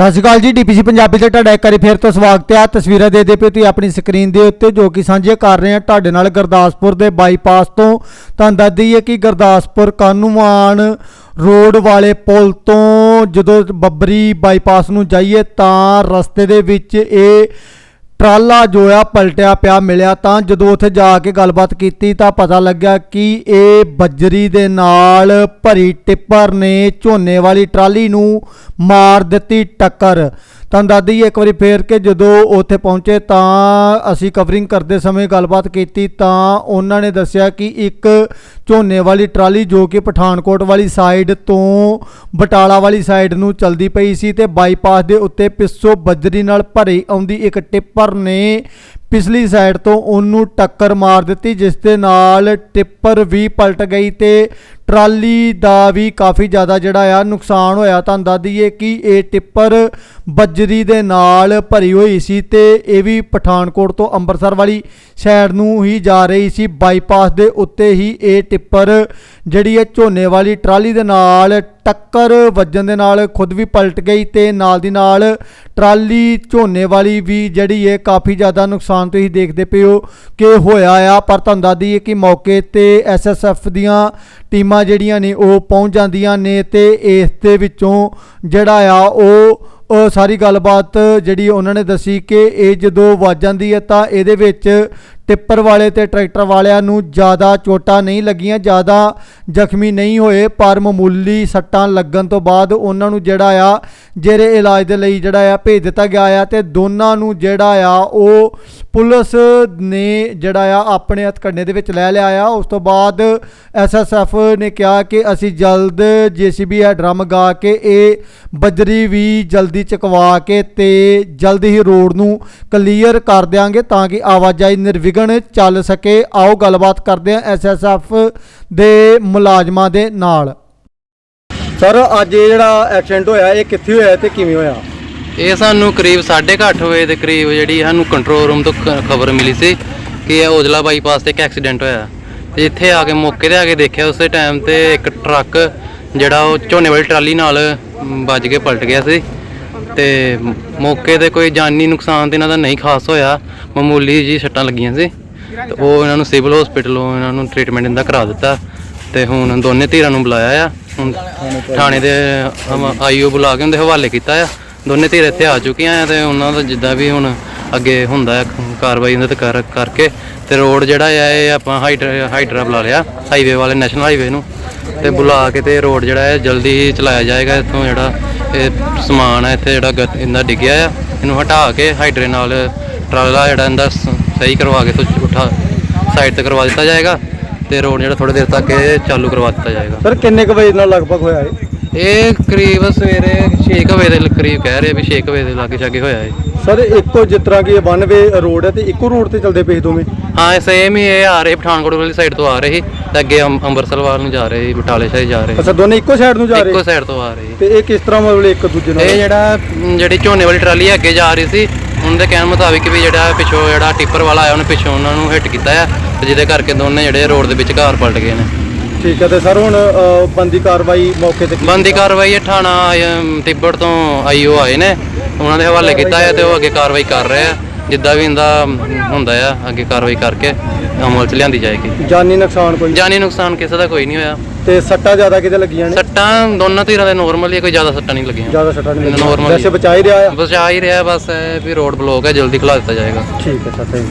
ਸਤਿ ਸ਼੍ਰੀ ਅਕਾਲ ਜੀ, ਡੀਪੀਸੀ ਪੰਜਾਬੀ ਤੇ ਤੁਹਾਡਾ ਇੱਕ ਵਾਰੀ ਫੇਰ ਤੋਂ ਸਵਾਗਤ ਹੈ। ਤਸਵੀਰਾਂ ਦੇ ਦੇ ਪਿਓ ਤੁਸੀਂ ਆਪਣੀ ਸਕਰੀਨ ਦੇ ਉੱਤੇ ਜੋ ਕਿ ਸਾਂਝੇ ਕਰ ਰਹੇ ਹਾਂ ਤੁਹਾਡੇ ਨਾਲ ਗੁਰਦਾਸਪੁਰ ਦੇ ਬਾਈਪਾਸ ਤੋਂ। ਤੁਹਾਨੂੰ ਦੱਸ ਦਈਏ ਕਿ ਗੁਰਦਾਸਪੁਰ ਕਾਨੂੰਵਾਨ ਰੋਡ ਵਾਲੇ ਪੁਲ ਤੋਂ ਜਦੋਂ ਬੱਬਰੀ ਬਾਈਪਾਸ ਨੂੰ ਜਾਈਏ ਤਾਂ ਰਸਤੇ ਦੇ ਵਿੱਚ ਇਹ ਟਰਾਲਾ ਜੋ ਆ ਪਲਟਿਆ ਪਿਆ ਮਿਲਿਆ ਤਾਂ ਜਦੋਂ ਉੱਥੇ ਜਾ ਕੇ ਗੱਲਬਾਤ ਕੀਤੀ ਤਾਂ ਪਤਾ ਲੱਗਿਆ ਕਿ ਇਹ ਬੱਜਰੀ ਦੇ ਨਾਲ ਭਰੀ ਟਿੱਪਰ ਨੇ ਝੋਨੇ ਵਾਲੀ ਟਰਾਲੀ ਨੂੰ ਮਾਰ ਦਿੱਤੀ ਟੱਕਰ। ਤਾਂ ਦਾਦੀ ਜੀ ਇੱਕ ਵਾਰੀ ਫੇਰ ਕੇ ਜਦੋਂ ਉੱਥੇ ਪਹੁੰਚੇ ਤਾਂ ਅਸੀਂ ਕਵਰਿੰਗ ਕਰਦੇ ਸਮੇਂ ਗੱਲਬਾਤ ਕੀਤੀ ਤਾਂ ਉਹਨਾਂ ਨੇ ਦੱਸਿਆ ਕਿ ਇੱਕ ਝੋਨੇ ਵਾਲੀ ਟਰਾਲੀ ਜੋ ਕਿ ਪਠਾਨਕੋਟ ਵਾਲੀ ਸਾਈਡ ਤੋਂ ਬਟਾਲਾ ਵਾਲੀ ਸਾਈਡ ਨੂੰ ਚਲਦੀ ਪਈ ਸੀ ਤੇ ਬਾਈਪਾਸ ਦੇ ਉੱਤੇ ਪਿੱਛੋਂ ਬੱਜਰੀ ਨਾਲ ਭਰੀ ਆਉਂਦੀ ਇੱਕ ਟਿੱਪਰ ਨੇ ਪਿਛਲੀ ਸਾਈਡ ਤੋਂ ਉਹਨੂੰ ਟੱਕਰ ਮਾਰ ਦਿੱਤੀ, ਜਿਸ ਦੇ ਨਾਲ ਟਿੱਪਰ ਵੀ ਪਲਟ ਗਈ ਤੇ ਟਰਾਲੀ ਦਾ ਵੀ ਕਾਫੀ ਜ਼ਿਆਦਾ ਜਿਹੜਾ ਆ ਨੁਕਸਾਨ ਹੋਇਆ। ਤੁਹਾਨੂੰ ਦੱਸ ਦਈਏ ਕਿ ਇਹ ਟਿੱਪਰ ਬੱਜਰੀ ਦੇ ਨਾਲ ਭਰੀ ਹੋਈ ਸੀ ਤੇ ਇਹ ਵੀ ਪਠਾਨਕੋਟ ਤੋਂ ਅੰਮ੍ਰਿਤਸਰ ਵਾਲੀ ਸਾਈਡ ਨੂੰ ਹੀ ਜਾ ਰਹੀ ਸੀ। ਬਾਈਪਾਸ ਦੇ ਉੱਤੇ ਹੀ ਇਹ ਟਿੱਪਰ ਜਿਹੜੀ ਹੈ ਝੋਨੇ ਵਾਲੀ ਟਰਾਲੀ ਦੇ ਨਾਲ ਟੱਕਰ ਵੱਜਣ ਦੇ ਨਾਲ ਖੁਦ ਵੀ ਪਲਟ ਗਈ ਤੇ ਨਾਲ ਦੀ ਨਾਲ ਟਰਾਲੀ ਝੋਨੇ ਵਾਲੀ ਵੀ ਜਿਹੜੀ ਹੈ ਕਾਫੀ ਜ਼ਿਆਦਾ ਨੁਕਸਾਨ ਤੁਸੀਂ ਦੇਖਦੇ ਪਏ ਹੋ ਕਿ ਹੋਇਆ ਆ। ਪਰ ਤੁਹਾਨੂੰ ਦੱਸ ਦਈਏ ਕਿ ਮੌਕੇ ਤੇ ਐਸਐਸਐਫ ਦੀਆਂ ਟੀਮਾਂ ਜਿਹੜੀਆਂ ਨੇ ਉਹ ਪਹੁੰਚ ਜਾਂਦੀਆਂ ਨੇ ਤੇ ਇਸ ਦੇ ਵਿੱਚੋਂ ਜਿਹੜਾ ਆ ਉਹ ਸਾਰੀ ਗੱਲਬਾਤ ਜਿਹੜੀ ਉਹਨਾਂ ਨੇ ਦੱਸੀ ਕਿ ਇਹ ਜਦੋਂ ਵੱਜ ਜਾਂਦੀ ਹੈ ਤਾਂ ਇਹਦੇ ਵਿੱਚ ਟਿੱਪਰ ਵਾਲੇ ਤੇ ਟਰੈਕਟਰ ਵਾਲਿਆਂ ਨੂੰ ਜ਼ਿਆਦਾ ਚੋਟਾਂ ਨਹੀਂ ਲੱਗੀਆਂ, ਜ਼ਿਆਦਾ ਜ਼ਖਮੀ ਨਹੀਂ ਹੋਏ, ਪਰ ਮਾਮੂਲੀ ਸੱਟਾਂ ਲੱਗਣ ਤੋਂ ਬਾਅਦ ਉਹਨਾਂ ਨੂੰ ਜਿਹੜਾ ਆ, ਜਿਹੜੇ ਇਲਾਜ ਦੇ ਲਈ ਜਿਹੜਾ ਆ ਭੇਜ ਦਿੱਤਾ ਗਿਆ ਆ ਤੇ ਦੋਨਾਂ ਨੂੰ ਜਿਹੜਾ ਆ ਉਹ ਪੁਲਿਸ ਨੇ ਜਿਹੜਾ ਆ ਆਪਣੇ ਹੱਥਕੰਡੇ ਦੇ ਵਿੱਚ ਲੈ ਲਿਆ ਆ। ਉਸ ਤੋਂ ਬਾਅਦ ਐਸਐਸਐਫ ਨੇ ਕਿਹਾ ਕਿ ਅਸੀਂ ਜਲਦ ਜੀਸੀਬੀ ਹੈ ਡਰਮ ਗਾ ਕੇ ਇਹ ਬਜਰੀ ਵੀ ਜਲਦੀ ਚਕਵਾ ਕੇ ਤੇ ਜਲਦ ਹੀ ਰੋਡ ਨੂੰ ਕਲੀਅਰ ਕਰ ਦਿਆਂਗੇ ਤਾਂ ਕਿ ਆਵਾਜਾਈ ਨਿਰਵਿਘਨ ਚੱਲ ਸਕੇ। ਆਓ ਗੱਲਬਾਤ ਕਰਦੇ ਹਾਂ ਐਸਐਸਐਫ ਦੇ ਮੁਲਾਜ਼ਮਾਂ ਦੇ ਨਾਲ। ਸਰ ਅੱਜ ਇਹ ਜਿਹੜਾ ਐਕਸੀਡੈਂਟ ਹੋਇਆ ਇਹ ਕਿੱਥੇ ਹੋਇਆ ਤੇ ਕਿਵੇਂ ਹੋਇਆ? ਇਹ ਸਾਨੂੰ ਕਰੀਬ 8:30 ਵਜੇ ਦੇ ਕਰੀਬ ਜਿਹੜੀ ਸਾਨੂੰ ਕੰਟਰੋਲ ਰੂਮ ਤੋਂ ਖਬਰ ਮਿਲੀ ਸੀ ਕਿ ਇਹ ਔਜਲਾ ਬਾਈਪਾਸ ਤੇ ਇੱਕ ਐਕਸੀਡੈਂਟ ਹੋਇਆ। ਤੇ ਇੱਥੇ ਆ ਕੇ ਮੌਕੇ ਤੇ ਆ ਕੇ ਦੇਖਿਆ ਉਸੇ ਟਾਈਮ ਤੇ ਇੱਕ ਟਰੱਕ ਜਿਹੜਾ ਉਹ ਝੋਨੇ ਵਾਲੀ ਟਰਾਲੀ ਨਾਲ ਵੱਜ ਕੇ ਪਲਟ ਗਿਆ ਸੀ। ਤੇ ਮੌਕੇ ਤੇ ਕੋਈ ਜਾਨੀ ਨੁਕਸਾਨ ਤੇ ਇਹਨਾਂ ਦਾ ਨਹੀਂ ਖਾਸ ਹੋਇਆ। ਮਾਮੂਲੀ ਜੀ ਸੱਟਾਂ ਲੱਗੀਆਂ ਸੀ। ਤੇ ਉਹ ਇਹਨਾਂ ਨੂੰ ਸਿਵਲ ਹਸਪੀਟਲੋਂ ਇਹਨਾਂ ਨੂੰ ਟ੍ਰੀਟਮੈਂਟ ਇਹਦਾ ਕਰਾ ਦਿੱਤਾ। ਤੇ ਹੁਣ ਦੋਨੇ ਧੀਰਾਂ ਨੂੰ ਬੁਲਾਇਆ ਆ। ਹੁਣ ਥਾਣੇ ਦੇ ਆਈਓ ਬੁਲਾ ਕੇ ਉਹਦੇ ਹਵਾਲੇ ਕੀਤਾ ਆ। ਦੋਨੇ ਧੀਰ ਇੱਥੇ ਆ ਚੁੱਕੀਆਂ ਆ ਤੇ ਉਹਨਾਂ ਦਾ ਜਿੱਦਾਂ ਵੀ ਹੁਣ ਅੱਗੇ ਹੁੰਦਾ ਹੈ ਕਾਰਵਾਈ ਉਹਨਾਂ ਤੇ ਕਰ, ਕਰਕੇ। ਤੇ ਰੋਡ ਜਿਹੜਾ ਆ, ਇਹ ਆਪਾਂ ਹਾਈਡਰ, ਹਾਈਡਰਾ ਬੁਲਾ ਲਿਆ ਹਾਈਵੇ ਵਾਲੇ ਨੈਸ਼ਨਲ ਹਾਈਵੇ ਨੂੰ। ਤੇ ਬੁਲਾ ਕੇ ਤੇ ਰੋਡ ਜਿਹੜਾ ਹੈ ਜਲਦੀ ਚਲਾਇਆ ਜਾਏਗਾ। ਇੱਥੋਂ ਜਿਹੜਾ ਇਹ ਸਮਾਨ ਹੈ ਇੱਥੇ ਜਿਹੜਾ ਇਹਦਾ ਡਿੱਗਿਆ ਆ ਇਹਨੂੰ ਹਟਾ ਕੇ ਹਾਈਡਰੇ ਨਾਲ ਟਰਾਲਾ ਜਿਹੜਾ ਇਹਦਾ ਸਹੀ ਕਰਵਾ ਕੇ ਤੋਂ ਉਠਾ ਸਾਈਡ ਤੇ ਕਰਵਾ ਦਿੱਤਾ ਜਾਏਗਾ ਤੇ ਰੋਡ ਜਿਹੜਾ ਥੋੜੇ ਦੇਰ ਤੱਕ ਇਹ ਚਾਲੂ ਕਰਵਾ ਦਿੱਤਾ ਜਾਏਗਾ। ਸਰ ਕਿੰਨੇ ਕੁ ਵਜੇ ਨਾਲ ਲਗਭਗ ਹੋਇਆ ਇਹ? ਇਹ ਕਰੀਬ ਸਵੇਰੇ 6 ਵਜੇ ਦੇ ਕਰੀਬ ਕਹਿ ਰਹੇ ਵੀ 6 ਵਜੇ ਦੇ ਲਾਗੇ ਛਾਗੇ ਹੋਇਆ ਇਹ। ਸਰ ਇੱਕੋ ਜਿਸ ਤਰ੍ਹਾਂ ਕਿ ਇਹ ਵਨ ਵੇ ਰੋਡ ਹੈ ਤੇ ਇੱਕੋ ਰੋਡ ਤੇ ਚੱਲਦੇ ਪਏ ਦੋਵੇਂ? ਹਾਂ ਸੇਮ ਹੀ ਇਹ ਆ ਰਹੇ ਪਠਾਨਕੋਟ ਵਾਲੀ ਸਾਈਡ ਤੋਂ ਆ ਰਹੇ ਤੇ ਅੱਗੇ ਅੰਮ- ਅੰਮ੍ਰਿਤਸਰ ਵੱਲ ਨੂੰ ਜਾ ਰਹੇ ਸੀ ਬਟਾਲੇ ਸਾਈਡ ਜਾ ਰਹੇ ਅੱਛਾ ਦੋਨੇ ਇੱਕੋ ਸਾਈਡ ਨੂੰ ਜਾ ਇੱਕੋ ਰਹੇ ਸਾਈਡ ਤੋਂ ਆ ਰਹੇ ਸੀ। ਤੇ ਇਹ ਕਿਸ ਤਰ੍ਹਾਂ ਮਤਲਬ ਇੱਕ ਦੂਜੇ ਨਾਲ? ਇਹ ਜਿਹੜਾ ਮ, ਜਿਹੜੀ ਝੋਨੇ ਵਾਲੀ ਟਰਾਲੀ ਹੈ ਅੱਗੇ ਜਾ ਰਹੀ ਸੀ ਉਹਨਾਂ ਦੇ ਕਹਿਣ ਮੁਤਾਬਿਕ ਵੀ ਜਿਹੜਾ ਪਿੱਛੋਂ ਜਿਹੜਾ ਟਿੱਪਰ ਵਾਲਾ ਆਇਆ ਉਹਨੇ ਪਿੱਛੋਂ ਉਹਨਾਂ ਨੂੰ ਹਿੱਟ ਕੀਤਾ ਆ ਤੇ ਜਿਹਦੇ ਕਰਕੇ ਦੋਨੇ ਜਿਹੜੇ ਰੋਡ ਦੇ ਵਿੱਚ ਘਰ ਪਲਟ ਗਏ ਨੇ। ਠੀਕ ਹੈ ਤੇ ਸਰ ਹੁਣ ਅ, ਬੰਦੀ ਕਾਰਵਾਈ ਮੌਕੇ ਤੇ ਬੰਦੀ ਕਾਰਵਾਈ ਇਹ ਥਾਣਾ ਅਮ, ਤਿੱਬੜ ਤੋਂ ਆਈਓ ਆਏ ਨੇ। ਉਹਨਾਂ ਦੇ ਹਵਾਲੇ ਕੀਤਾ ਹੈ ਤੇ ਉਹ ਅੱਗੇ ਕਾਰਵਾਈ ਕਰ ਰਹੇ ਆ। ਜਿੱਦਾਂ ਵੀ ਇਹਦਾ ਹੁੰਦਾ ਆ ਅੱਗੇ ਕਾਰਵਾਈ ਕਰਕੇ ਅਮਲ ਚ ਲਿਆਂਦੀ ਜਾਏਗੀ। ਜਾਨੀ ਨੁਕਸਾਨ ਕੋਈ? ਜਾਨੀ ਨੁਕਸਾਨ ਕਿਸੇ ਦਾ ਕੋਈ ਨਹੀਂ ਹੋਇਆ। ਤੇ ਸੱਟਾਂ ਜ਼ਿਆਦਾ ਕਿਤੇ ਲੱਗੀਆਂ ਨੇ? ਸੱਟਾਂ ਦੋਨਾਂ ਧਿਰਾਂ ਦੇ ਨਾਰਮਲ ਹੀ ਕੋਈ ਜ਼ਿਆਦਾ ਸੱਟਾਂ ਨਹੀਂ ਲੱਗੀਆਂ। ਜ਼ਿਆਦਾ ਸੱਟਾਂ ਨਹੀਂ ਲੱਗੀਆਂ। Normal ਵੈਸੇ। ਬਚਾ ਹੀ ਰਿਹਾ ਆ? ਹੀ ਰਿਹਾ ਬਸ ਇਹ ਵੀ ਰੋਡ ਬਲੌਕ ਹੈ ਜਲਦੀ ਖੁਲਾ ਦਿੱਤਾ ਜਾਏਗਾ। ਠੀਕ ਹੈ ਸਰ ਥੈਂਕ